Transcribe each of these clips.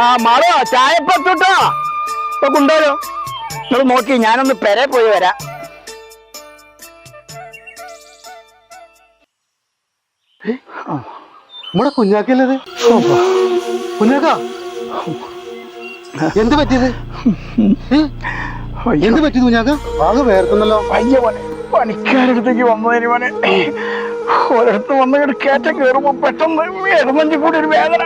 ആ മാളോ ചായ പത്തുട്ടോ ഇപ്പൊ കൊണ്ടുവരോ. നിങ്ങൾ നോക്കി ഞാനൊന്ന് പെരെ പോയി വരാം. നമ്മുടെ കുഞ്ഞാക്കല്ലത് കുഞ്ഞാക്ക എന്ത് പറ്റിയത്? എന്ത് പറ്റിയത് കുഞ്ഞാക്ക? ആകെ വേർക്കുന്നല്ലോ. അയ്യ മോനെ പണിക്കാരടുത്തേക്ക് വന്നതിന് മോനെ. ഒരിടത്ത് വന്ന് കയറ്റം കയറുമ്പോ പെട്ടെന്ന് ഇടമഞ്ചി കൂടി ഒരു വേദന.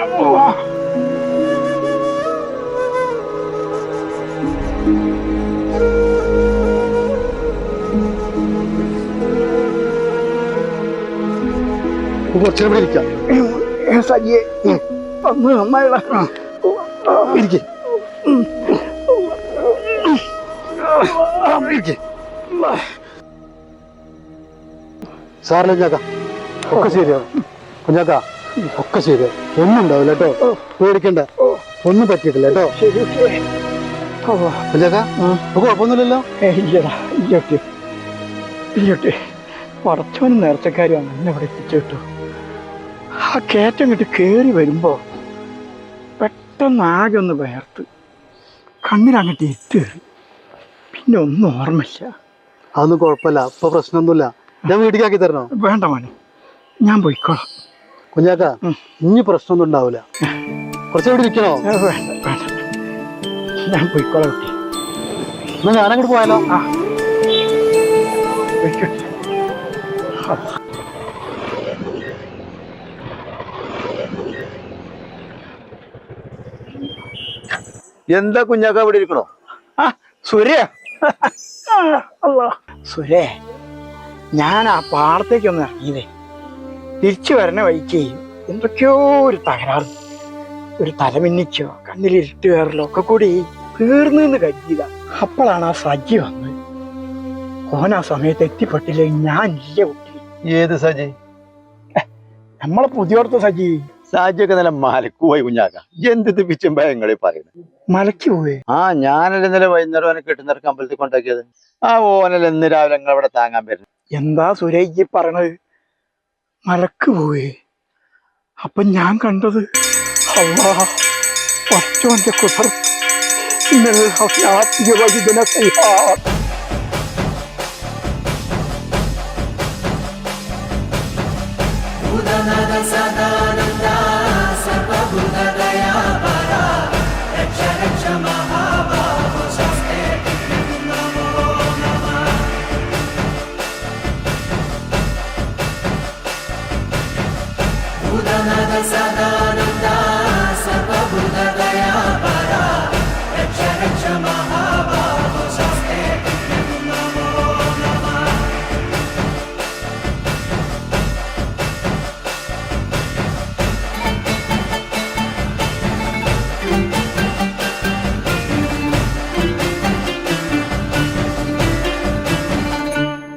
ഇരിക്കാം കുഞ്ഞാക്ക ഒക്കെ ശരിയാവും കുഞ്ഞാക്ക ഒക്കെ ശരിയാവും ഒന്നും ഉണ്ടാവില്ല കേട്ടോ പേടിക്കണ്ട ഒന്നും പറ്റിയിട്ടില്ല കേട്ടോ കുഴപ്പമൊന്നുമില്ലല്ലോ? ഇല്ലടാ ഇല്ലട്ടെ. ഇല്ലട്ടെ. പടച്ചവനും നേർച്ചക്കാരും എന്നെ ഇവിടെ എത്തിച്ചു കിട്ടു ആ കയറ്റം കിട്ടി കയറി വരുമ്പോ പെട്ടെന്ന് ആകെ ഒന്ന് വേർത്ത് കണ്ണിലങ്ങോട്ട് ഇട്ട് കയറി. പിന്നെ ഒന്നും ഓർമ്മയില്ല. അതൊന്നും കുഴപ്പമില്ല. ഇപ്പൊ പ്രശ്നമൊന്നുമില്ല. ഞാൻ വീട്ടിലാക്കി തരണോ? വേണ്ട മോനെ. ഞാൻ പോയിക്കോളാം. കുഞ്ഞാക്ക. ഇനി പ്രശ്നമൊന്നും ഉണ്ടാവില്ല. കുറച്ച് ഇവിടെ ഇരിക്കണോ? വേണ്ട വേണ്ട. ഞാൻ പൊയ്ക്കോളെ. കുട്ടി എന്നാ ഞാനങ്ങോട്ട് പോയാലോ? ആ. എന്താ കുഞ്ഞാക്ക അവിടെ ഇരിക്കണോ? ആ സുരേ. ഞാൻ ആ പാടത്തേക്ക് ഒന്ന് ഇറങ്ങിയതേ. തിരിച്ചു വരണ വഴിക്ക് എന്തൊക്കെയോ ഒരു തകരാറ്. ഒരു തലമിന്നിച്ചോ കണ്ണിലിരുട്ട് കയറലോ ഒക്കെ കൂടി തീർന്നു എന്ന് കരുതിയതാ. അപ്പോഴാണ് ആ സജി വന്നത്. ഓൻ ആ സമയത്ത് എത്തിപ്പെട്ടില്ല ഞാൻ ഇല്ല കുട്ടി. ഏത് സജി? നമ്മളെ പുതിയോർത്ത സജി. സാജിയൊക്കെ നല്ല മലക്കുപോയി കുഞ്ഞാക്ക. എന്ത് പിച്ചും ഭയങ്ങളെ പറയുന്നത്? മലയ്ക്ക് പോയി ആ ഞാനല്ല ഇന്നലെ വൈകുന്നേരം ഓനെ കെട്ടുന്നവർക്ക് അമ്പലത്തിൽ കൊണ്ടാക്കിയത്? ആ ഓനല്ല ഇന്ന് രാവിലെ ഞങ്ങൾ അവിടെ താങ്ങാൻ വരുന്നത്. എന്താ സുരേജ് പറയണത്? മലക്ക് പോയി അപ്പൊ ഞാൻ കണ്ടത് ಅಲ್ವಾ ಅಷ್ಟೊಂದು ಕುಸರ್ ನನ್ನ ಆತ್ಮೀಯವಾಗಿದ್ದೇನೆ ಸಹಿತ ಸದಾ